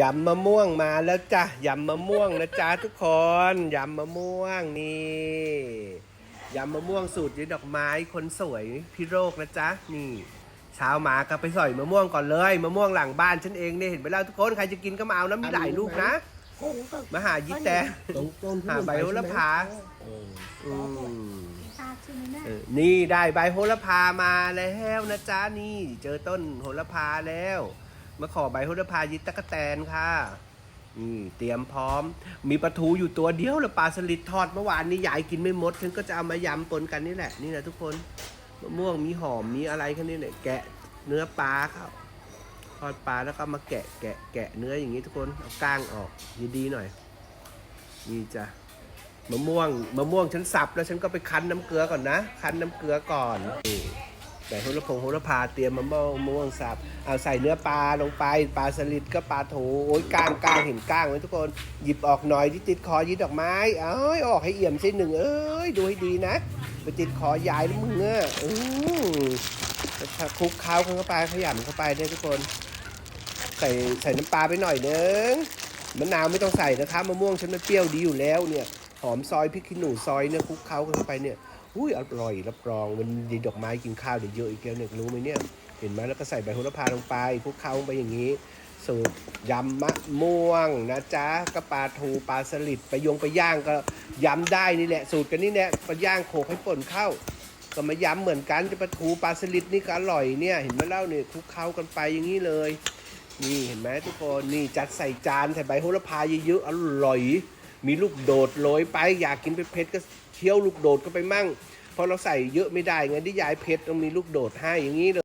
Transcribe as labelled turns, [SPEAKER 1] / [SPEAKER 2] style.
[SPEAKER 1] ยำมะม่วงมาแล้วจ้ะยำมะม่วงนะจ๊ะทุกคนยำมะม่วงนี่ยำมะม่วงสูตรยีดอกไม้คนสวยพี่โรคนะจ๊ะนี่เช้ามาก็ไปสอยมะม่วงก่อนเลยมะม่วงหลังบ้านฉันเองเนี่ยเห็นไปแล้วทุกคนใครจะกินก็มาเอานะมีหลายลูกนะมาหายิแต่
[SPEAKER 2] ตรงต้นที่
[SPEAKER 1] หาใบโหระพา
[SPEAKER 2] อือ
[SPEAKER 1] นี่ได้ใบโหระพามาแล้วนะจ๊ะนี่ เจอต้นโหระพาแล้ว มาขอใบโหระพายิตตะกะแตนค่ะนี่เตรียมพร้อม มีปลาทูอยู่ตัวเดียวแล้วปลาสลิดทอดเมื่อวานนี้ยายกินไม่หมดฉันก็จะเอามายำปนกันนี่แหละนี่นะทุกคนมะม่วงมีหอมมีอะไรแค่นี้เนี่ยแกะเนื้อปลาเขาทอดปลาแล้วก็มาแกะแกะแกะเนื้ออย่างนี้ทุกคนเอาก้างออกดีๆหน่อยนี่จ้ะมะม่วงมะม่วงฉันสับแล้วฉันก็ไปคั้นน้ำเกลือก่อนนะ คั้นน้ำเกลือก่อนนี่ ใส่โหระพงโหระพาเตรียมมะม่วงมะม่วงสับเอาใส่เนื้อปลาลงไปปลาสลิดก็ปลาโถโอ้ยก้างก้างเห็นก้างไหมทุกคนหยิบออกหน่อยที่ติดคอยิดดอกไม้เอ้ยออกให้เอี่ยมใช่หนึ่งเอ้ยดูให้ดีนะไปติดคอยายแล้วมึงอะอือคลุกเค้าเข้าไปขยำเข้าไปได้ทุกคน ใส่ใส่น้ำปลาไปหน่อยนึงมะนาวไม่ต้องใส่นะคะมะม่วงฉันมันเปรี้ยวดีอยู่แล้วเนี่ยหอมซอยพริกขี้หนูซอยเนี่ยคลุกเค้าเข้าไปเนี่ย อุ้ยอร่อยรับรองมันดีดอกไม้กินข้าวเดี๋ยวเยอะอีกแล้วเนี่ยรู้ไหมเนี่ย เห็นไหมแล้วก็ใส่ใบโหระพาลงไปคลุกเคล้าลงไปอย่างนี้ สูตรยำมะม่วงนะจ๊ะก็ปลาทูปลาสลิดไปยงไปย่างก็ยำได้นี่แหละ สูตรกันนี่แหละไปย่างโขลกให้ป่นเข้าก็มายำเหมือนกันจะปลาทูปลาสลิดนี่ก็อร่อยเนี่ย เห็นไหมเล่าเนี่ยคลุกเคล้ากันไปอย่างนี้เลย นี่เห็นไหมทุกคนนี่จัดใส่จานใส่ใบโหระพาเยอะๆอร่อย มีลูกโดดโรยไป อยากกินเผ็ดๆก็เคี้ยวลูกโดดก็ไปมั่ง เพราะเราใส่เยอะไม่ได้ไงที่ยายเผ็ดต้องมีลูกโดดให้อย่างนี้เลย